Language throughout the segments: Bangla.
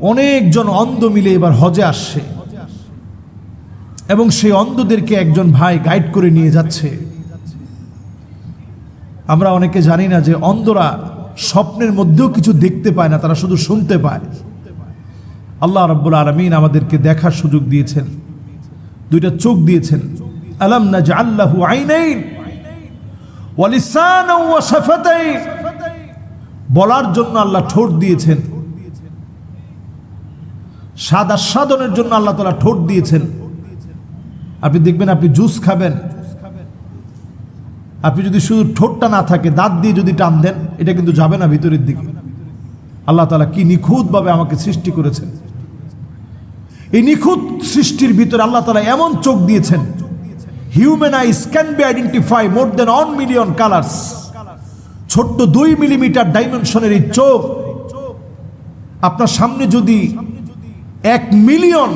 অনেকজন অন্ধ মিলে এবার হজে আসছে। এবং সেই অন্ধদেরকে একজন ভাই গাইড করে নিয়ে যাচ্ছে। আমরা অনেকে জানি না যে অন্ধরা স্বপ্নের মধ্যেও কিছু দেখতে পায় না, তারা শুধু শুনতে পায়। আল্লাহ রব্বুল আলমিন আমাদেরকে দেখার সুযোগ দিয়েছেন। দুইটা চোখ দিয়েছেন। আলাম না যে আল্লাহু বলার জন্য আল্লাহ ঠোঁট দিয়েছেন। স্বাদ আস্বাদনের জন্য আল্লাহ তালা ঠোঁট দিয়েছেন। আপনি দেখবেন আপনি জুস খাবেন। আপনি যদি শুধু ঠোঁটটা না থাকে, দাঁত দিয়ে যদি টান দেন, এটা কিন্তু যাবে না ভিতরের দিকে। আল্লাহ তালা কি নিখুঁতভাবে আমাকে সৃষ্টি করেছেন। এই নিখুঁত সৃষ্টির ভিতরে আল্লাহ তালা এমন চোখ দিয়েছেন human eyes can be identify more than one million colours ছোট্ট দুই মিলিমিটার ডাইমেনশনের এই চোখ, আপনার সামনে যদি এক মিলিয়ন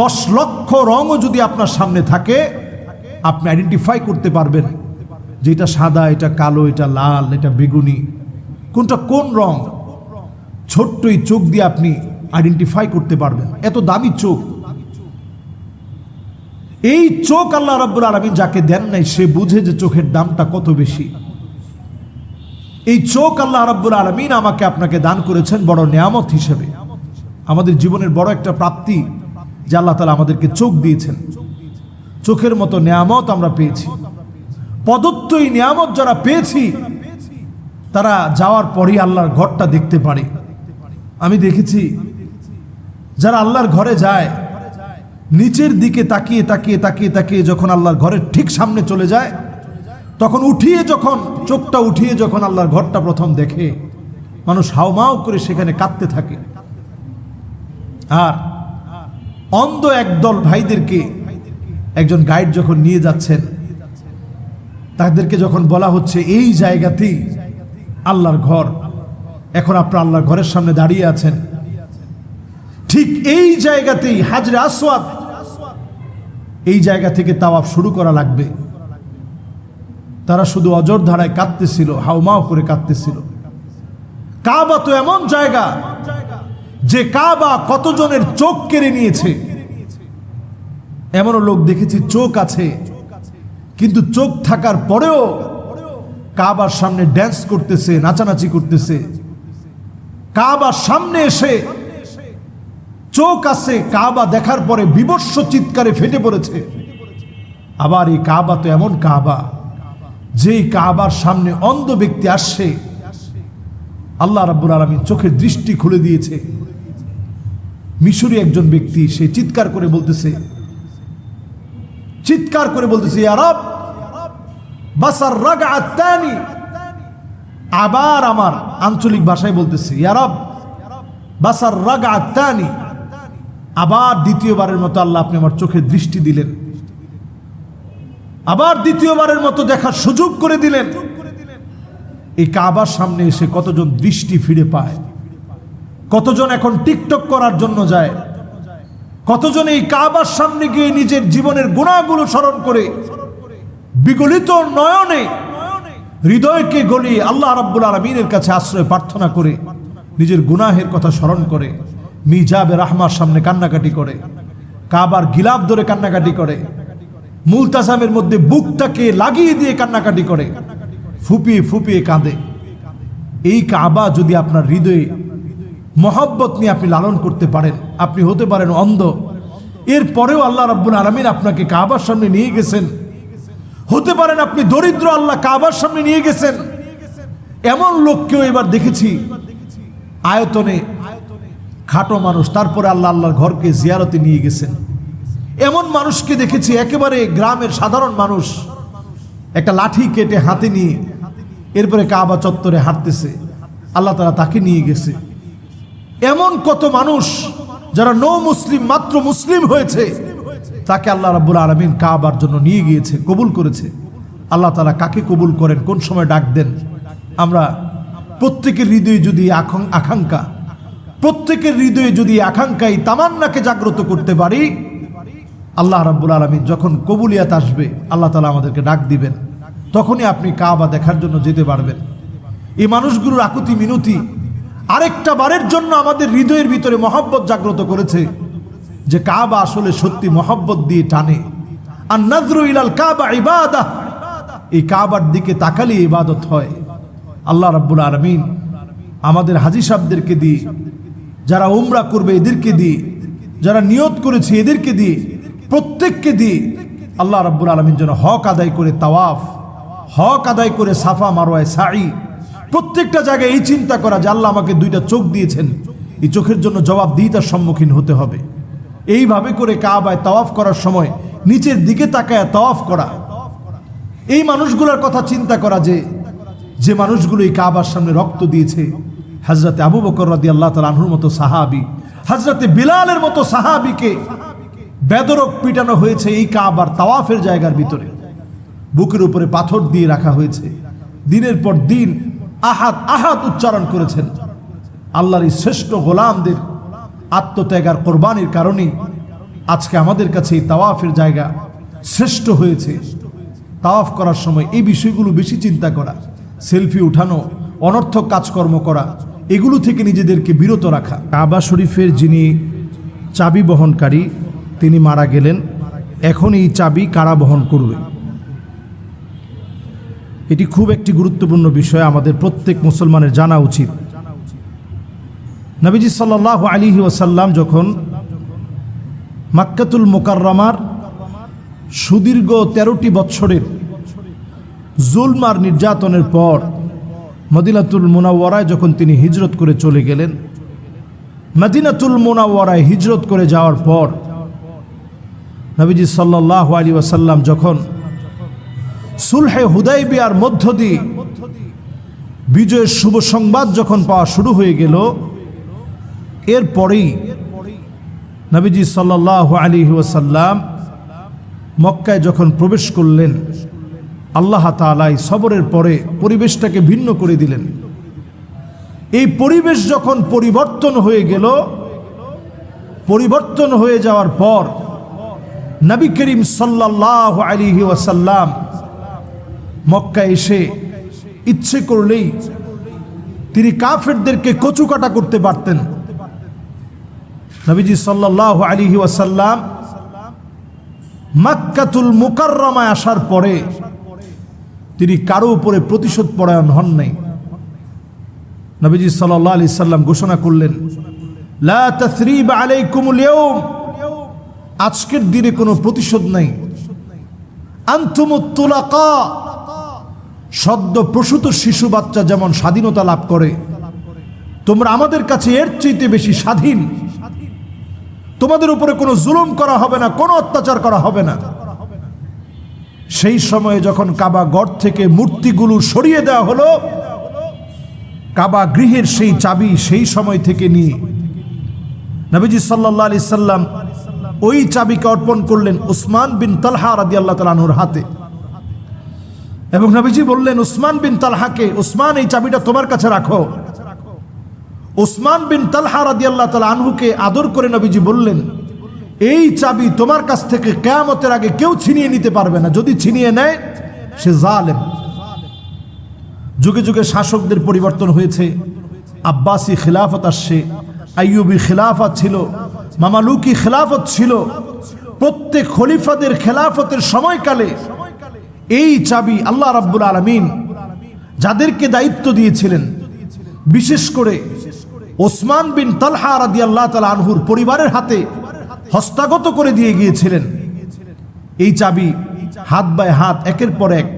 দশ লক্ষ রঙও যদি আপনার সামনে থাকে, আপনি আইডেন্টিফাই করতে পারবেন যে এটা সাদা, এটা কালো, এটা লাল, এটা বেগুনি। কোনটা কোন রং? ছোট্ট এই চোখ দিয়ে আপনি আইডেন্টিফাই করতে পারবেন। এত দামি চোখ। এই চোখ আল্লাহ রাব্বুল আলমিন যাকে দেন নাই, সে বুঝে যে চোখের দামটা কত বেশি। এই চোখ আল্লাহ রাব্বুল আলমিন আমাকে আপনাকে দান করেছেন বড় নিয়ামত হিসেবে। আমাদের জীবনের বড় একটা প্রাপ্তি যে আল্লাহ তালা আমাদেরকে চোখ দিয়েছেন। চোখের মতো নিয়ামত আমরা পেয়েছি। প্রদত্ত এই নিয়ামত যারা পেয়েছি, তারা যাওয়ার পরই আল্লাহর ঘরটা দেখতে পারে। আমি দেখেছি, যারা আল্লাহর ঘরে যায়, নিচের দিকে তাকিয়ে তাকিয়ে তাকিয়ে তাকিয়ে যখন আল্লাহর ঘরের ঠিক সামনে চলে যায়, তখন উঠিয়ে যখন, চোখটা উঠিয়ে যখন আল্লাহর ঘরটা প্রথম দেখে, মানুষ হাওমাও করে সেখানে কাঁদতে থাকে। আর অন্ধ একদল ভাইদেরকে একজন গাইড যখন নিয়ে যাচ্ছেন, তাদেরকে যখন বলা হচ্ছে, এই জায়গাতেই আল্লাহর ঘর। এখন আপনার আল্লাহর ঘরের সামনে দাঁড়িয়ে আছেন। ঠিক এই জায়গাতেই হাজরে আসওয়াদ, এই জায়গা থেকে তাওয়াফ শুরু করা লাগবে। তারা শুধু অজর ধারায় কাঁদতেছিল হাউমাও করে কাঁদতেছিল। কাবা তো এমন জায়গা যে কাবা কতজনের চোখ কেড়ে নিয়েছে? এমনও লোক দেখেছি, চোখ আছে। কিন্তু চোখ থাকার পরেও কাবার সামনে ড্যান্স করতেছে, নাচানাচি করতেছে। কাবার সামনে এসে চোখ আছে, কাবা দেখার পরে বিবর্ষ চিৎকারে ফেটে পড়েছে। আবার এই কাবা তো এমন কাবা, যেই কাবার সামনে অন্ধ ব্যক্তি আসছে। আল্লাহ রাব্বুল আলমী চোখের দৃষ্টি খুলে দিয়েছে। মিশরি একজন ব্যক্তি, সে চিৎকার করে বলতেছে, চিৎকার করে বলতেছে রাগা আবার আমার আঞ্চলিক ভাষায় বলতেছে আবার দ্বিতীয়বারের মতো আল্লাহ আপনি আমার চোখে দৃষ্টি দিলেন। আবার দ্বিতীয়বারের মতো দেখার সুযোগ করে দিলেন। এই কাবার সামনে এসে কতজন দৃষ্টি ফিরে পায়। কতজন এখন টিকটক করার জন্য যায়? কতজন এই কাবার সামনে গিয়ে নিজের জীবনের গুণাগুলো স্মরণ করে, বিগলিত নয়নে হৃদয়কে গলিয়ে আল্লাহ রাব্বুল আলমিনের কাছে আশ্রয় প্রার্থনা করে, নিজের গুনাহের কথা স্মরণ করে, মিজাবে রাহমার সামনে কান্নাকাটি করে, কাবার গিলাপ ধরে কান্নাকাটি করে, মুলতাসামের মধ্যে বুকটাকে লাগিয়ে দিয়ে কান্নাকাটি করে, ফুপিয়ে ফুপিয়ে কাঁদে। এই কাবা যদি আপনার হৃদয়ে মহব্বত নিয়ে আপনি লালন করতে পারেন, আপনি হতে পারেন অন্ধ। এরপরেও আল্লাহ রাব্বুল আলমিন আপনাকে কাবার সামনে নিয়ে গেছেন। হতে পারেন আপনি দরিদ্র, আল্লাহ কাবার সামনে নিয়ে গেছেন। এমন লোককেও এবার দেখেছি। আয়তনে খাটো মানুষ, তারপরে আল্লাহ আল্লাহর ঘরকে জিয়ারতে নিয়ে গেছেন। এমন মানুষকে দেখেছি, একেবারে গ্রামের সাধারণ মানুষ। একটা লাঠি কেটে হাতে নিয়ে, এরপরে কাবা চত্বরে হাঁটতেছে। আল্লাহ তারা তাকে নিয়ে গেছে। এমন কত মানুষ যারা নো মুসলিম, মাত্র মুসলিম হয়েছে, তাকে আল্লাহ রাব্বুল আলমিন কাবার জন্য নিয়ে গিয়েছে, কবুল করেছে। আল্লাহ তালা কাকে কবুল করেন, কোন সময় ডাক দেন? আমরা প্রত্যেকের হৃদয়ে যদি আকাং- আকাঙ্ক্ষা, প্রত্যেকের হৃদয়ে যদি আকাঙ্ক্ষাই তামান্নাকে জাগ্রত করতে পারি, আল্লাহ রাব্বুল আলমিন যখন কবুলিয়াত আসবে, আল্লাহ তালা আমাদেরকে ডাক দিবেন। তখনই আপনি কাবা দেখার জন্য যেতে পারবেন। এই মানুষগুলোর আকুতি মিনতি আরেকটা বারের জন্য আমাদের হৃদয়ের ভিতরে মহব্বত জাগ্রত করেছে যে কাবা আসলে সত্যি মহব্বত দিয়ে টানে। আর নজরু ইলাল কাবা ইবাদা। এই কাবার দিকে তাকালে ইবাদত হয়। আল্লাহ রাব্বুল আলমিন আমাদের হাজি সাহেবদেরকে দিয়ে, যারা উমরা করবে এদেরকে দিয়ে, যারা নিয়ত করেছে এদেরকে দিয়ে, প্রত্যেককে দিয়ে আল্লাহ রাব্বুল আলমিন যেন হক আদায় করে তাওয়াফ, হক আদায় করে সাফা মারোয়ায় সাই প্রত্যেকটা জায়গায় এই চিন্তা করা যে আল্লাহ আমাকে দুইটা চোখ দিয়েছেন। এই চোখের জন্য জবাব দিই তার সম্মুখীন হতে হবে। এইভাবে করে কাবায় তাওয়াফ করার সময় নিচের দিকে তাকায় তাওয়াফ করা। এই মানুষগুলোর কথা চিন্তা করা যে যে মানুষগুলো এই কাবার সামনে রক্ত দিয়েছে। হাজরতে আবু বকর রাদি আল্লাহ তাল আনহুর মতো সাহাবি হাজরতে বিলালের মতো সাহাবিকে বেদরক পিটানো হয়েছে এই কাবার তাওয়াফের জায়গার ভিতরে। বুকের উপরে পাথর দিয়ে রাখা হয়েছে। দিনের পর দিন আহাত আহাত উচ্চারণ করেছেন। আল্লাহর এই শ্রেষ্ঠ গোলামদের আত্মত্যাগ আর কোরবানির কারণেই আজকে আমাদের কাছে এই তাওয়াফের জায়গা শ্রেষ্ঠ হয়েছে। তাওয়াফ করার সময় এই বিষয়গুলো বেশি চিন্তা করা, সেলফি উঠানো, অনর্থক কাজকর্ম করা, এগুলো থেকে নিজেদেরকে বিরত রাখা। কাবা শরীফের যিনি চাবি বহনকারী, তিনি মারা গেলেন। এখন এই চাবি কারা বহন করবে? এটি খুব একটি গুরুত্বপূর্ণ বিষয় আমাদের প্রত্যেক মুসলমানের জানা উচিত। নবীজি সাল্লাহ আলী ওসাল্লাম যখন মাক্কাতুল মোকাররমার সুদীর্ঘ তেরোটি বৎসরের জুলমার নির্যাতনের পর মদিনাতুল মোনাওয়ারায় যখন তিনি হিজরত করে চলে গেলেন, মদিনাতুল মোনাওয়ারায় হিজরত করে যাওয়ার পর নবীজি সাল্লাহ আলী ওয়াসাল্লাম যখন সুলহে হুদাই হুদাইবিয়ার মধ্য দিয়ে বিজয়ের শুভ সংবাদ যখন পাওয়া শুরু হয়ে গেল, এরপরেই নবীজি সাল্লাহ আলী ওয়াসাল্লাম মক্কায় যখন প্রবেশ করলেন, আল্লাহ তালাই সবরের পরে পরিবেশটাকে ভিন্ন করে দিলেন। এই পরিবেশ যখন পরিবর্তন হয়ে গেল, পরিবর্তন হয়ে যাওয়ার পর নবী করিম সাল্লাহ আলী ওয়াসাল্লাম মক্কা এসে ইচ্ছে করলেই তিনি কাফেরদেরকে কচুকাটা করতে পারতেন। নবীজি সাল্লাহ আলী ওয়াসাল্লাম মাক্কাতুল মুকাররমায় আসার পরে তিনি কারও উপরে প্রতিশোধ পরায়ণ হন নাই। নবীজি সাল্লাহ আলি সাল্লাম ঘোষণা করলেন আজকের দিনে কোনো প্রতিশোধ নাই। আন্তুমুত্তুলাকা সদ্য প্রসূত শিশু বাচ্চা যেমন স্বাধীনতা লাভ করে, তোমরা আমাদের কাছে এর চাইতে বেশি স্বাধীন। তোমাদের উপরে কোনো জুলুম করা হবে না, কোনো অত্যাচার করা হবে না। সেই সময়ে যখন কাবা গড় থেকে মূর্তিগুলো সরিয়ে দেওয়া হলো, কাবা গৃহের সেই চাবি সেই সময় থেকে নিয়ে নবীজি সাল্লাহ আলি সাল্লাম ওই চাবিকে অর্পণ করলেন উসমান বিন তালহা রাদি আল্লাহ হাতে। এবং নবীজি বললেন, উসমান বিন তালহাকে, উসমান, এই চাবিটা তোমার কাছে রাখো। উসমান বিন তালহা রাদি আল্লাহ তালা আনহুকে আদর করে নবীজি বললেন, এই চাবি তোমার কাছ থেকে কেয়ামতের আগে কেউ ছিনিয়ে নিতে পারবে না। যদি ছিনিয়ে নেয়, সে জালেম। যুগে যুগে শাসকদের পরিবর্তন হয়েছে। আব্বাসি খিলাফত আসছে, আইয়ুবি খিলাফত ছিল, মামালুকি খিলাফত ছিল। প্রত্যেক খলিফাদের খেলাফতের সময়কালে এই চাবি আল্লাহ রাব্বুল আলমিন যাদেরকে দায়িত্ব দিয়েছিলেন, বিশেষ করে ওসমান বিন তালহা রাদি আল্লাহ তালা আনহুর পরিবারের হাতে হস্তাগত করে দিয়ে গিয়েছিলেন। এই চাবি হাত বাই হাত, একের পর এক,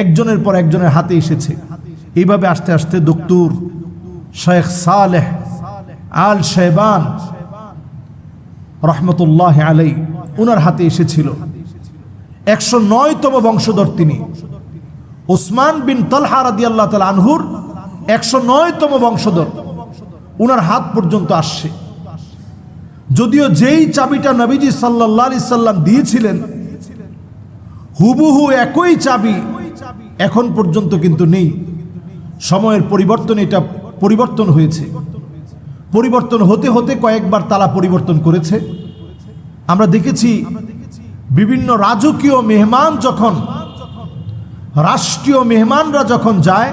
একজনের পর একজনের হাতে এসেছে। এইভাবে আস্তে আস্তে দক্তুর শেখ সালেহ আল শেবান রহমতুল্লাহ আলাই ওনার হাতে এসেছিল। একশো নয়তম বংশধর তিনি। ওসমান বিন তলহা রাদি আল্লাহ তাল আনহুর একশো নয়তম বংশধর। উনার হাত পর্যন্ত আসছে। যদিও যেই চাবিটা নবীজি সাল্লাহ সাল্লাম দিয়েছিলেন, হুবুহু একই চাবি এখন পর্যন্ত কিন্তু নেই। সময়ের পরিবর্তন এটা পরিবর্তন হয়েছে। পরিবর্তন হতে হতে কয়েকবার তালা পরিবর্তন করেছে। আমরা দেখেছি বিভিন্ন রাজকীয় মেহমান যখন, রাষ্ট্রীয় মেহমানরা যখন যায়,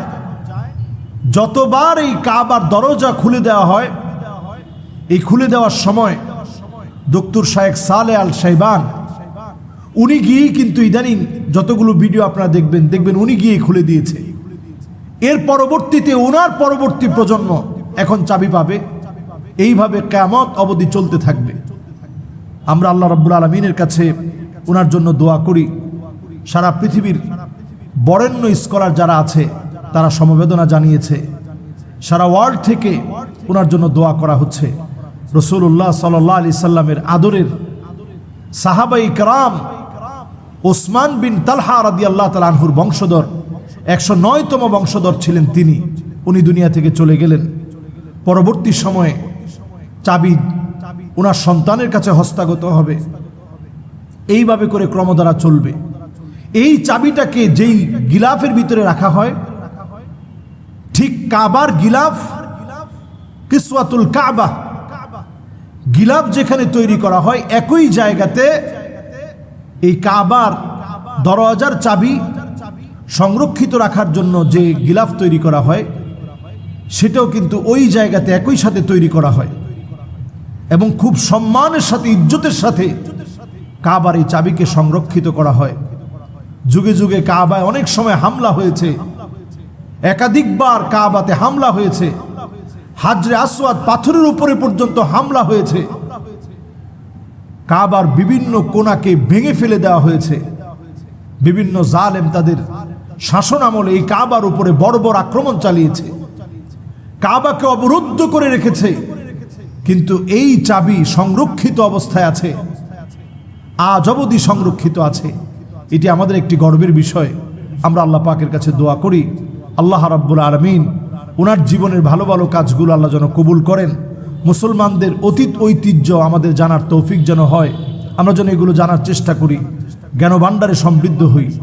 যতবার এই কাবার দরজা খুলে দেওয়া হয়, এই খুলে দেওয়ার সময় দক্তুর শায়েক সালে আল সাইবান উনি গিয়েই কিন্তু ইদানিং যতগুলো ভিডিও আপনারা দেখবেন দেখবেন উনি গিয়ে খুলে দিয়েছে। এর পরবর্তীতে ওনার পরবর্তী প্রজন্ম এখন চাবি পাবে। এইভাবে কেমত অবধি চলতে থাকবে। আমরা আল্লাহ রব্বুল আলমিনের কাছে ওনার জন্য দোয়া করি। সারা পৃথিবীর বরেণ্য স্কলার যারা আছে, তারা সমবেদনা জানিয়েছে। সারা ওয়ার্ল্ড থেকে ওনার জন্য দোয়া করা হচ্ছে। রসুল্লাহ সাল্লাহ আলি সাল্লামের আদরের সাহাবাই কারাম ওসমান বিন তালহা রাদি আল্লাহ তালানহুর বংশধর, একশো নয়তম বংশধর ছিলেন তিনি। উনি দুনিয়া থেকে চলে গেলেন। পরবর্তী সময়ে চাবি ওনার সন্তানের কাছে হস্তাগত হবে। এইভাবে করে ক্রমধারা চলবে। এই চাবিটাকে যেই গিলাফের ভিতরে রাখা হয়, ঠিক কাবার গিলাফ, কিসওয়াতুল কাবা। গিলাফ যেখানে তৈরি করা হয়, একই জায়গাতে এই কাবার দরওয়াজার চাবি সংরক্ষিত রাখার জন্য যে গিলাফ তৈরি করা হয়, সেটাও কিন্তু ওই জায়গাতে একই সাথে তৈরি করা হয়। এবং খুব সম্মানের সাথে, ইজ্জতের সাথে কাবার এই চাবিকে সংরক্ষিত করা হয়। যুগে যুগে কাবায় অনেক সময় হামলা হয়েছে। একাধিকবার কাবাতে হামলা হয়েছে। হাজরে আসওয়াদ পাথরের উপরে পর্যন্ত হামলা হয়েছে। কাবার বিভিন্ন কোনাকে ভেঙে ফেলে দেওয়া হয়েছে। বিভিন্ন জালেম তাদের শাসন আমলে এই কাবার উপরে বড় বড় আক্রমণ চালিয়েছে। কাবাকে অবরুদ্ধ করে রেখেছে। কিন্তু এই চাবি সংরক্ষিত অবস্থায় আছে। আজ অবধি সংরক্ষিত আছে। এটি আমাদের একটি গর্বের বিষয়। আমরা আল্লাহ পাকের কাছে দোয়া করি, আল্লাহ রাব্বুল আরমিন ওনার জীবনের ভালো ভালো কাজগুলো আল্লাহ যেন কবুল করেন। মুসলমানদের অতীত ঐতিহ্য আমাদের জানার তৌফিক যেন হয়। আমরা যেন এগুলো জানার চেষ্টা করি। জ্ঞান ভাণ্ডারে সমৃদ্ধ হই।